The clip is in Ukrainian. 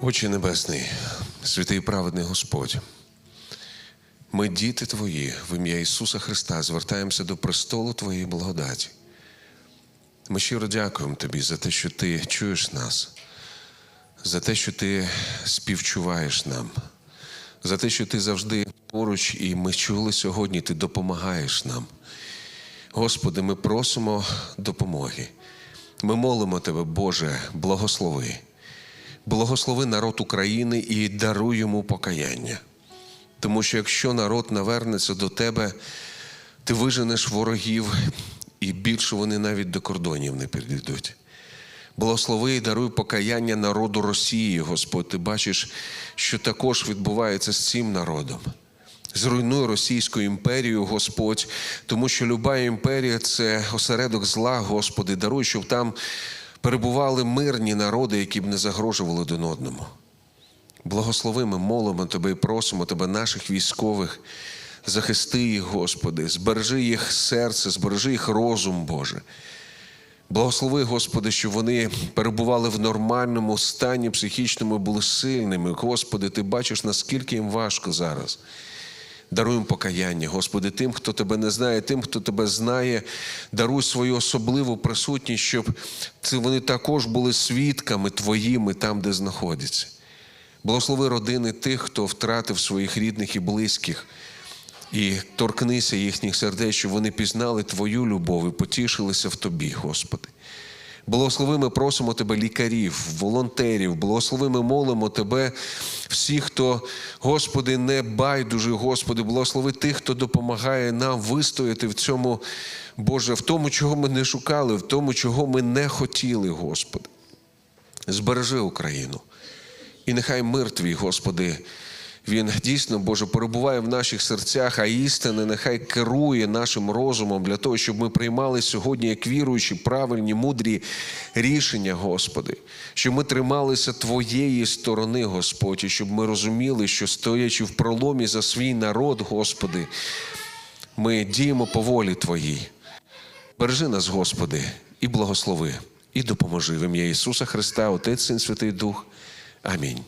Отче Небесний, святий праведний Господь, ми, діти Твої, в ім'я Ісуса Христа, звертаємося до престолу Твоєї благодаті. Ми щиро дякуємо Тобі за те, що Ти чуєш нас, за те, що Ти співчуваєш нам, за те, що Ти завжди поруч, і ми чули сьогодні, Ти допомагаєш нам. Господи, ми просимо допомоги. Ми молимо Тебе, Боже, благослови. Благослови народ України і даруй йому покаяння. Тому що якщо народ навернеться до тебе, ти виженеш ворогів, і більше вони навіть до кордонів не підійдуть. Благослови і даруй покаяння народу Росії, Господь. Ти бачиш, що також відбувається з цим народом. Зруйнуй Російську імперію, Господь, тому що люба імперія це осередок зла, Господи. Даруй, щоб там перебували мирні народи, які б не загрожували один одному. Благослови, ми молимо Тебе і просимо Тебе, наших військових, захисти їх, Господи, збережи їх серце, збережи їх розум, Боже. Благослови, Господи, щоб вони перебували в нормальному стані психічному, були сильними. Господи, Ти бачиш, наскільки їм важко зараз. Даруємо покаяння, Господи, тим, хто тебе не знає, тим, хто тебе знає, даруй свою особливу присутність, щоб вони також були свідками Твоїми там, де знаходяться. Благослови родини тих, хто втратив своїх рідних і близьких, і торкнися їхніх сердець, щоб вони пізнали Твою любов і потішилися в Тобі, Господи. Благослови, ми просимо Тебе, лікарів, волонтерів, благослови, ми молимо Тебе, всіх, хто, Господи, не байдужий, Господи, благослови тих, хто допомагає нам вистояти в цьому, Боже, в тому, чого ми не шукали, в тому, чого ми не хотіли, Господи. Збережи Україну. І нехай мир Твій, Господи, він дійсно, Боже, перебуває в наших серцях, а істина нехай керує нашим розумом для того, щоб ми приймали сьогодні, як віруючі, правильні, мудрі рішення, Господи, щоб ми трималися Твоєї сторони, Господь, і щоб ми розуміли, що стоячи в проломі за свій народ, Господи, ми діємо по волі Твоїй. Бережи нас, Господи, і благослови, і допоможи в ім'я Ісуса Христа, Отець, Син, Святий Дух. Амінь.